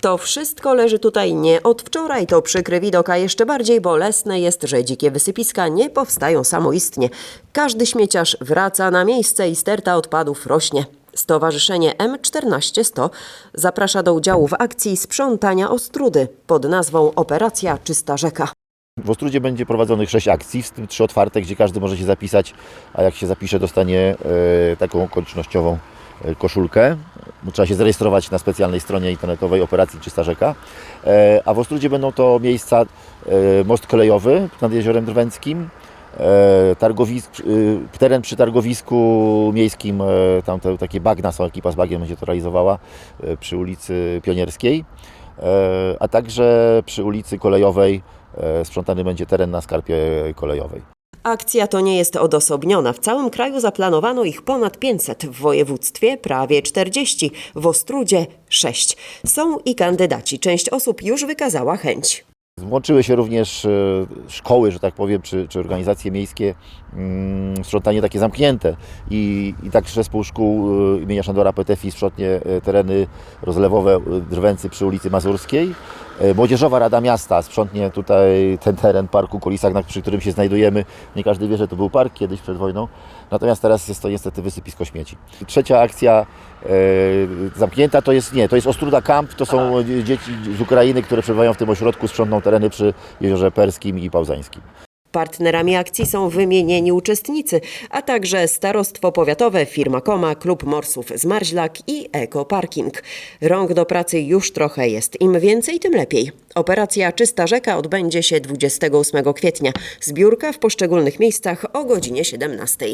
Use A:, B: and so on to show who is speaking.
A: To wszystko leży tutaj nie od wczoraj. To przykry widok, a jeszcze bardziej bolesne jest, że dzikie wysypiska nie powstają samoistnie. Każdy śmieciarz wraca na miejsce i sterta odpadów rośnie. Stowarzyszenie M14100 zaprasza do udziału w akcji sprzątania Ostrudy pod nazwą Operacja Czysta Rzeka.
B: W Ostrudzie będzie prowadzonych sześć akcji, w tym trzy otwarte, gdzie każdy może się zapisać, a jak się zapisze, dostanie e, taką okolicznościową e, koszulkę. Trzeba się zarejestrować na specjalnej stronie internetowej Operacji Czysta Rzeka. E, a w Ostrudzie będą to miejsca e, most kolejowy nad Jeziorem Drwęckim, e, targowisk, teren przy targowisku miejskim, tam te, takie bagna są, ekipa z bagiem będzie to realizowała przy ulicy Pionierskiej, a także przy ulicy Kolejowej sprzątany będzie teren na skarpie kolejowej.
A: Akcja to nie jest odosobniona. W całym kraju zaplanowano ich ponad 500, w województwie prawie 40, w Ostrudzie 6. Są i kandydaci. Część osób już wykazała chęć.
B: Włączyły się również e, szkoły, że tak powiem, czy, czy organizacje miejskie, mm, sprzątanie takie zamknięte. I, i tak zespół szkół e, imienia Szandora Petefi sprzątnie e, tereny rozlewowe Drwęcy przy ulicy Mazurskiej. E, Młodzieżowa Rada Miasta sprzątnie tutaj ten teren parku Kolisach, na, przy którym się znajdujemy. Nie każdy wie, że to był park kiedyś przed wojną, natomiast teraz jest to niestety wysypisko śmieci. Trzecia akcja e, zamknięta to jest, nie, to jest Ostruda Camp, to są dzieci z Ukrainy, które przebywają w tym ośrodku, sprzątną tereny przy Jeziorze Perskim i Pałzańskim.
A: Partnerami akcji są wymienieni uczestnicy, a także Starostwo Powiatowe, firma Koma, Klub Morsów z Marzlak i Eko Parking. Rąk do pracy już trochę jest. Im więcej, tym lepiej. Operacja Czysta Rzeka odbędzie się 28 kwietnia. Zbiórka w poszczególnych miejscach o godzinie 17.